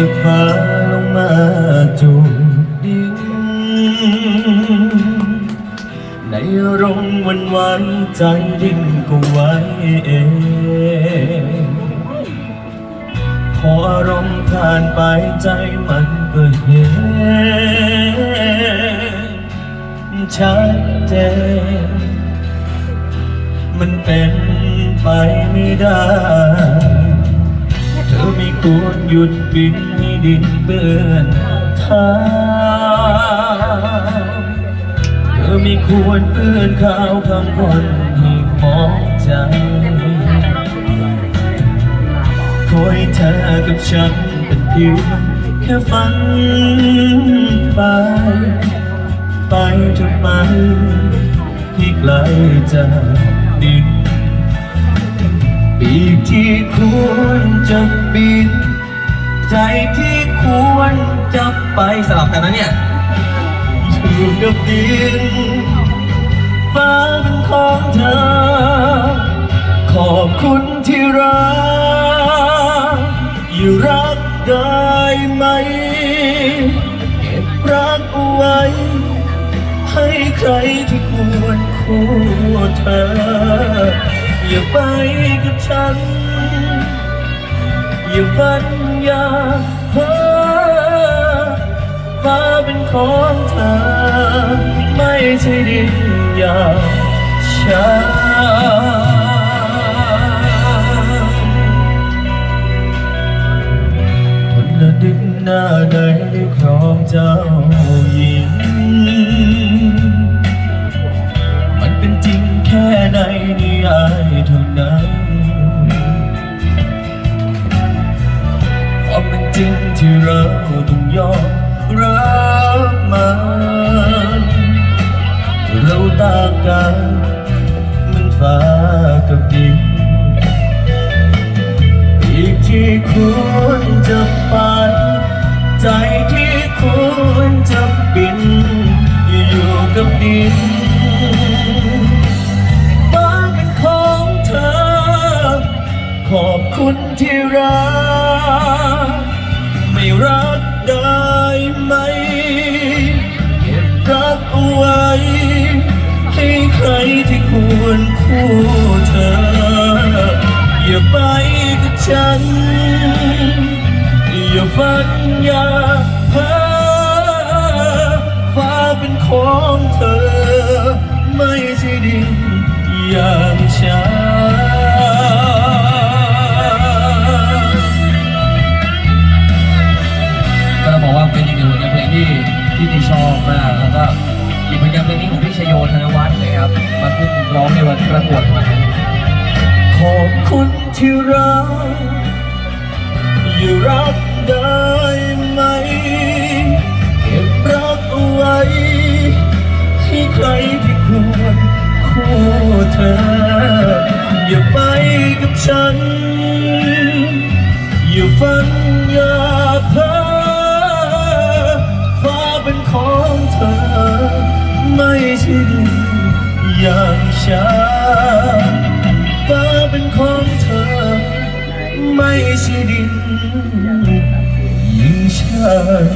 จากฟ้าลงมาจูงดิน ในรมวันวันใจยิ่งก็ว่าเองพออารมณ์ผ่านไปใจมันก็เห็นชัดเจนมันเป็นไปไม่ได้ ธอไม่ควรหยุดบินให้ดินเปื้อนเท้าเธอไม่ควรเปื้อนข้าวคำคนให้มองใจคอยเธอกับฉันเป็นเพียงแค่ฝันไป ไปจนไปที่ไกลจาก ปีกที่ควรจะบิน ใจที่ควรจะไปสลับกันนะเนี่ยอยู่กับดินฟ้าเป็นของเธอ ขอบคุณที่รัก อยู่รักได้ไหม เก็บรักเอาไว้ ให้ใครที่ควรคู่เธอ อย่าไปกับฉัน อย่าฝันอย่าเพ้อฟ้าเป็นของเธอ ไม่ใช่ดินอย่างฉันคนละดินหน้าใดได้ครองเจ้าหญิง มันเป็นจริง ในนิยายเท่านั้นความเป็นจริงที่เราต้องยอมรับมันเราต่างกันเหมันฟ้ากับดินอีกที่ควรจะไปใจที่ควรจะบินอยู่กับดิน ควรคู่เธอ อย่าไปกับฉัน อย่าฝันอย่าเพ้อฟ้าเป็นของเธอ ไม่ใช่ดินอย่างฉันก็ต้องบอกว่าเป็นอีกหนึ่งผลงานเพลงที่ที่ดีชอบมากแล้วก็อีกผลงานเพลงนี้ของพี่ชโยธน ร้องในวันประกวดวันนั้นขอบคุณที่รักอยู่รักได้ไหม เก็บรักเอาไว้ ให้ใครที่ควรคู่เธอ อย่าไปกับฉัน อย่าฝันอย่าเพ้อฟ้าเป็นของเธอ ไม่ใช่ดิน อย่างฉันฟ้าเป็นของเธอ ไม่ใช่ดินยิ่งฉัน